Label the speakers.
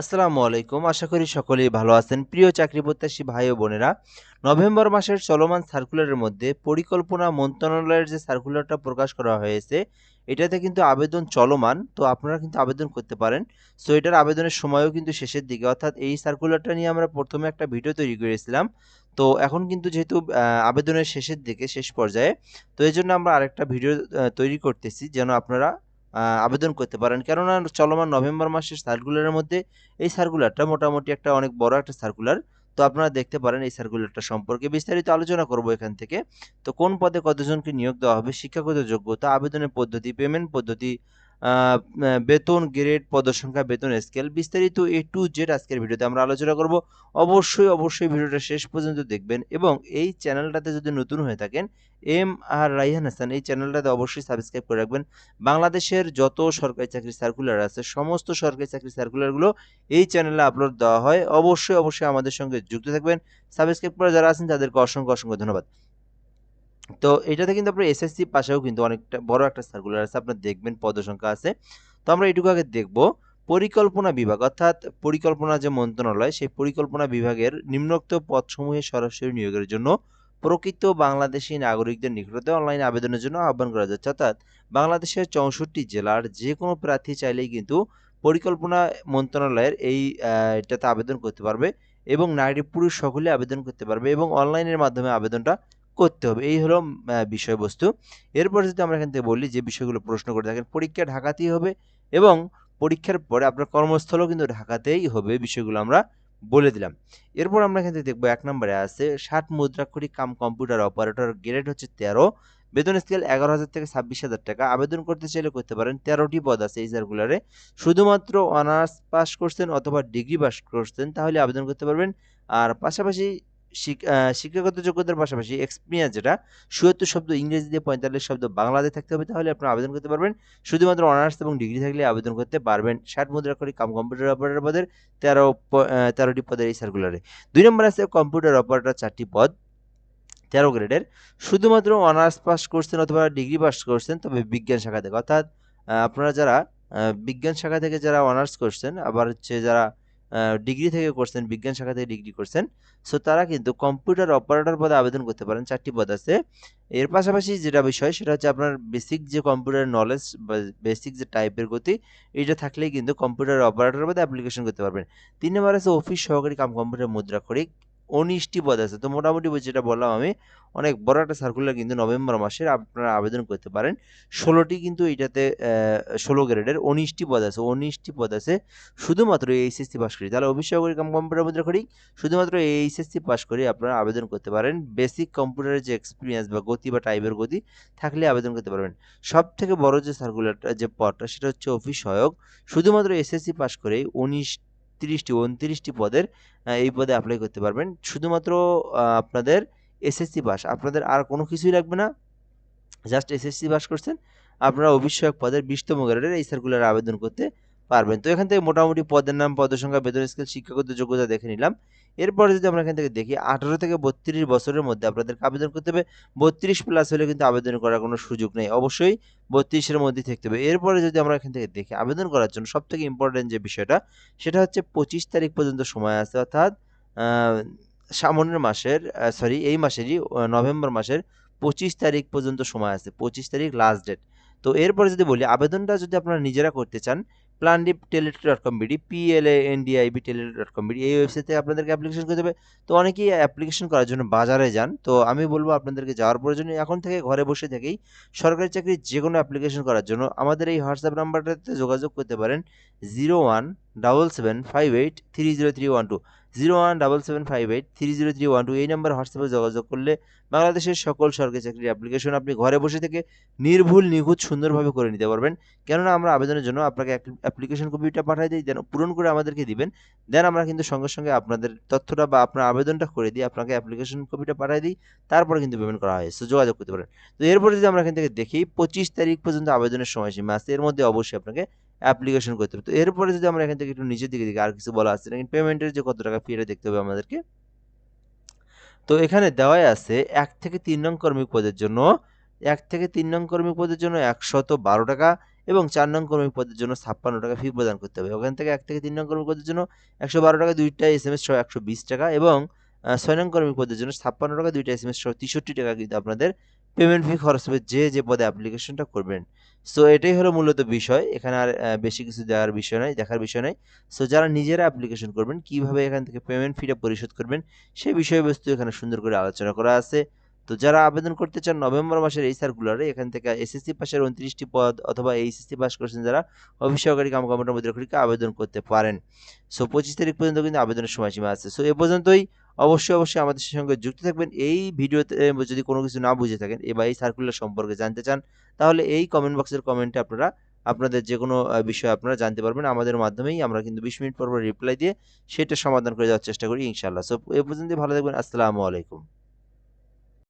Speaker 1: আসসালামু আলাইকুম। আশা করি সকলেই ভালো আছেন। প্রিয় চাকরি প্রত্যাশী ভাই ও বোনেরা, নভেম্বর মাসের চলমান সার্কুলারের মধ্যে পরিকল্পনা মন্ত্রণালয়ের যে সার্কুলারটা প্রকাশ করা হয়েছে, এটাতে কিন্তু আবেদন চলমান, তো আপনারা কিন্তু আবেদন করতে পারেন। সো এটার আবেদনের সময়ও কিন্তু শেষের দিকে, অর্থাৎ এই সার্কুলারটা নিয়ে আমরা প্রথমে একটা ভিডিও তৈরি করেছিলাম। তো এখন কিন্তু যেহেতু আবেদনের শেষের দিকে, শেষ পর্যায়ে, তো এই জন্য আমরা আরেকটা ভিডিও তৈরি করতেছি, যেন আপনারা আবেদন করতে পারেন। কেননা চলমান নভেম্বর মাসের সার্কুলারের মধ্যে এই সার্কুলারটা মোটামুটি একটা অনেক বড় একটা সার্কুলার তো আপনারা দেখতে পারেন এই সার্কুলারটা সম্পর্কে। বিস্তারিত আলোচনা করব এখান থেকে। তো কোন পদে কতজনকে নিয়োগ দেওয়া হবে, শিক্ষাগত যোগ্যতা, আবেদনের পদ্ধতি পেমেন্ট পদ্ধতি বেতন গ্রেড পদসংখ্যা, বেতন স্কেল বিস্তারিত এ টু জেড আজকের ভিডিওতে আমরা আলোচনা করব। অবশ্যই অবশ্যই ভিডিওটা শেষ পর্যন্ত দেখবেন এবং এই চ্যানেলটাতে যদি নতুন হয়ে থাকেন, এম আর রাইহান হাসান, এই চ্যানেলটাতে অবশ্যই সাবস্ক্রাইব করে রাখবেন। বাংলাদেশের যত সরকারি চাকরির সার্কুলার আছে, সমস্ত সরকারি চাকরির সার্কুলারগুলো এই চ্যানেলে আপলোড দেওয়া হয়। অবশ্যই অবশ্যই আমাদের সঙ্গে যুক্ত থাকবেন। সাবস্ক্রাইব করে যারা আছেন, তাদেরকে অসংখ্য অসংখ্য ধন্যবাদ। তো এটাতে কিন্তু আপনার এসএসসি পাশেও কিন্তু অনেকটা বড় একটা সার্কুলার আছে, আপনার দেখবেন পদসংখ্যা আছে। তো আমরা এটুকু আগে দেখব, পরিকল্পনা বিভাগ, অর্থাৎ পরিকল্পনা যে মন্ত্রণালয়, সেই পরিকল্পনা বিভাগের নিম্নোক্ত পদসমূহে সরাসরি নিয়োগের জন্য প্রকৃত বাংলাদেশি নাগরিকদের নিকটতে অনলাইনে আবেদনের জন্য আহ্বান করা যাচ্ছে। অর্থাৎ বাংলাদেশের চৌষট্টি জেলার যে কোনো প্রার্থী চাইলেই কিন্তু পরিকল্পনা মন্ত্রণালয়ের এই এটাতে আবেদন করতে পারবে এবং নারী পুরুষ সকলে আবেদন করতে পারবে এবং অনলাইনের মাধ্যমে আবেদনটা করতে হবে। এই হলো বিষয়বস্তু। এরপর যদি আমরা এখান থেকে বলি যে বিষয়গুলো প্রশ্ন করে থাকেন পরীক্ষা ঢাকাতেই হবে এবং পরীক্ষার পরে আপনার কর্মস্থলও কিন্তু ঢাকাতেই হবে, বিষয়গুলো আমরা বলে দিলাম। এরপর আমরা এখান থেকে দেখব, এক নম্বরে আছে ষাট মুদ্রাক্ষরিক কাম কম্পিউটার অপারেটর, গ্রেড হচ্ছে তেরো। বেতন স্কেল এগারো হাজার থেকে ছাব্বিশ হাজার টাকা। আবেদন করতে চাইলে করতে পারেন, তেরোটি পদ আছে এই সার্কুলারে শুধুমাত্র অনার্স পাস করছেন অথবা ডিগ্রি পাস করছেন, তাহলে আবেদন করতে পারবেন। আর পাশাপাশি শিক্ষাগত যোগ্যতার পাশাপাশি এক্সপিরিয়েন্স যেটা সুয়াত্তর শব্দ ইংরেজি দিয়ে পঁয়তাল্লিশ শব্দ বাংলাতে থাকতে হবে, তাহলে আপনি আবেদন করতে পারবেন। শুধুমাত্র অনার্স এবং ডিগ্রি থাকলে আবেদন করতে পারবেন। ষাট মুদ্রা করে কাম কম্পিউটার অপারেটর পদের তেরো তেরোটি পদের এই সার্কুলারে দুই নম্বর আছে কম্পিউটার অপারেটর চারটি পদ, তেরো গ্রেডের শুধুমাত্র অনার্স পাস করছেন অথবা ডিগ্রি পাস করছেন, তবে বিজ্ঞান শাখা থেকে। অর্থাৎ আপনারা যারা বিজ্ঞান শাখা থেকে যারা অনার্স করছেন, আবার হচ্ছে যারা ডিগ্রি থেকে করছেন, বিজ্ঞান শাখা থেকে ডিগ্রি করছেন। সো তারা কিন্তু কম্পিউটার অপারেটর পদে আবেদন করতে পারেন, চারটি পদ আছে। এর পাশাপাশি যেটা বিষয়, সেটা হচ্ছে আপনার বেসিক যে কম্পিউটার নলেজ বা বেসিক যে টাইপের গতি এটা থাকলেই কিন্তু কম্পিউটার অপারেটর পদে অ্যাপ্লিকেশন করতে পারবেন। তিন নম্বর আছে অফিস সহকারী কাম কম্পিউটার মুদ্রাক্ষরিক। উনিশটি পদ আছে। তো মোটামুটি যেটা বললাম আমি, অনেক বড় একটা সার্কুলার কিন্তু নভেম্বর মাসের আপনারা আবেদন করতে পারেন। ষোলোটি কিন্তু এটাতে ষোলো গ্রেডের উনিশটি পদ আছে। উনিশটি পদ আছে শুধুমাত্র এইচএসসি পাস করি। তাহলে সহকারী কাম কম্পিউটার মুদ্রা করি শুধুমাত্র এইচএসসি পাস করে আপনারা আবেদন করতে পারেন। বেসিক কম্পিউটারের যে এক্সপিরিয়েন্স বা গতি বা টাইপের গতি থাকলে আবেদন করতে পারবেন। সব থেকে বড় যে সার্কুলারটা যে পদটা, সেটা হচ্ছে অফিস সহায়ক শুধুমাত্র এসএসসি পাস করেই উনিশ তিরিশটি, উনত্রিশটি পদের এই পদে অ্যাপ্লাই করতে পারবেন। শুধুমাত্র আপনাদের এসএসসি পাস আপনাদের আর কোনো কিছুই লাগবে না। জাস্ট এসএসসি পাস করছেন। আপনারা অভিষেক পদের বিশতম গ্রেডের এই সার্কুলার আবেদন করতে পারবেন। তো এখান থেকে মোটামুটি পদের নাম, পদের সংখ্যা বেতন স্কেল শিক্ষাগত যোগ্যতা দেখে নিলাম। এরপরে যদি আমরা এখান থেকে দেখি, আঠারো থেকে বত্রিশ বছরের মধ্যে আপনাদেরকে আবেদন করতে হবে। বত্রিশ প্লাস হলে কিন্তু আবেদন করার কোনো সুযোগ নেই। অবশ্যই বত্রিশের মধ্যে থাকতে হবে। এরপরে যদি আমরা এখান থেকে দেখি, আবেদন করার জন্য সব থেকে ইম্পর্টেন্ট যে বিষয়টা, সেটা হচ্ছে পঁচিশ তারিখ পর্যন্ত সময় আছে, অর্থাৎ সামনের মাসের সরি এই মাসেরই নভেম্বর মাসের পঁচিশ তারিখ পর্যন্ত সময় আছে। পঁচিশ তারিখ লাস্ট ডেট তো এরপরে যদি বলি, আবেদনটা যদি আপনারা নিজেরা করতে চান plandip telit dot com BD PLA NDIB telit dot com BD এই ওয়েবসাইটে আপনাদেরকে অ্যাপ্লিকেশন করতে হবে। তো অনেকেই অ্যাপ্লিকেশন করার জন্য বাজারে যান। তো আমি বলব আপনাদেরকে যাওয়ার প্রয়োজন এখন থেকে ঘরে বসে থেকেই সরকারি চাকরির যে কোনো অ্যাপ্লিকেশন করার জন্য আমাদের এই হোয়াটসঅ্যাপ নাম্বারটাতে যোগাযোগ করতে পারেন zero one double seven five eight three zero three one two zero one double seven five eight three zero three one two এই নাম্বার হোয়াটসঅ্যাপে যোগাযোগ করলে বাংলাদেশের সকল সরকারি চাকরির অ্যাপ্লিকেশন আপনি ঘরে বসে থেকে নির্ভুল, নিখুঁত, সুন্দরভাবে করে নিতে পারবেন। কেননা আমরা আবেদনের জন্য আপনাকে অ্যাপ্লিকেশন কপিটা পাঠিয়ে দিই দেন পূরণ করে আমাদেরকে দিবেন। দেন আমরা কিন্তু সঙ্গে সঙ্গে আপনাদের তথ্যটা বা আপনার আবেদনটা করে দিই আপনাকে অ্যাপ্লিকেশন কপিটা পাঠিয়ে দিই। তারপরে কিন্তু পেমেন্ট করা হয়। সো যোগাযোগ করতে পারেন। তো এরপরে যদি আমরা এখান থেকে দেখি, পঁচিশ তারিখ পর্যন্ত আবেদনের সময়সীমা আছে, এর মধ্যে অবশ্যই আপনাকে অ্যাপ্লিকেশন করতে হবে। তো এরপরে যদি আমরা এখান থেকে একটু নিচের দিকে দেখি, আর কিছু বলা আছে? নাকি পেমেন্টের যে কত টাকা ফি এটা দেখতে হবে আমাদেরকে। তো এখানে দেওয়াই আছে এক থেকে তিন নং কর্মী পদের জন্য, এক থেকে তিন নং কর্মী পদের জন্য একশত বারো টাকা এবং চার নং কর্মী পদের জন্য ছাপ্পান্ন টাকা ফি প্রদান করতে হবে। ওখান থেকে এক থেকে তিন নং কর্মী পদের জন্য একশো বারো টাকা, দুইটা এস এম এস সহ একশো বিশ টাকা এবং ছয় নং কর্মী পদের জন্য ছাপ্পান্ন টাকা, দুইটা এস এম এস টাকা কিন্তু আপনাদের পেমেন্ট ফি খরচ হবে যে যে পদে অ্যাপ্লিকেশনটা করবেন। সো এটাই হলো মূলত বিষয়। এখানে আর বেশি কিছু দেওয়ার বিষয় নয়, দেখার বিষয় নয়। সো যারা নিজেরা অ্যাপ্লিকেশন করবেন, কীভাবে এখান থেকে পেমেন্ট ফিটা পরিশোধ করবেন সেই বিষয়বস্তু এখানে সুন্দর করে আলোচনা করা আছে। তো যারা আবেদন করতে চান, নভেম্বর মাসের এই সার্কুলারে এখান থেকে এসএসসি পাশের উনত্রিশটি পদ অথবা এইচএসসি পাস করেছেন যারা অফিস সহকারী কাম মুদ্রাক্ষরিকে আবেদন করতে পারেন। সো পঁচিশ তারিখ পর্যন্ত কিন্তু আবেদনের সময়সীমা আছে। সো এ পর্যন্তই। অবশ্যই অবশ্যই আমাদের সঙ্গে যুক্ত থাকবেন। এই ভিডিওতে যদি কোনো কিছু না বুঝে থাকেন এবার এই সার্কুলার সম্পর্কে জানতে চান, তাহলে এই কমেন্ট বক্সের কমেন্টে আপনারা, আপনাদের যে কোনো বিষয়ে আপনারা জানতে পারবেন। আমাদের মাধ্যমেই আমরা কিন্তু বিশ মিনিট পর রিপ্লাই দিয়ে সেটা সমাধান করে যাওয়ার চেষ্টা করি ইনশাল্লাহ সো এ পর্যন্ত ভালো থাকবেন। আসসালামু আলাইকুম।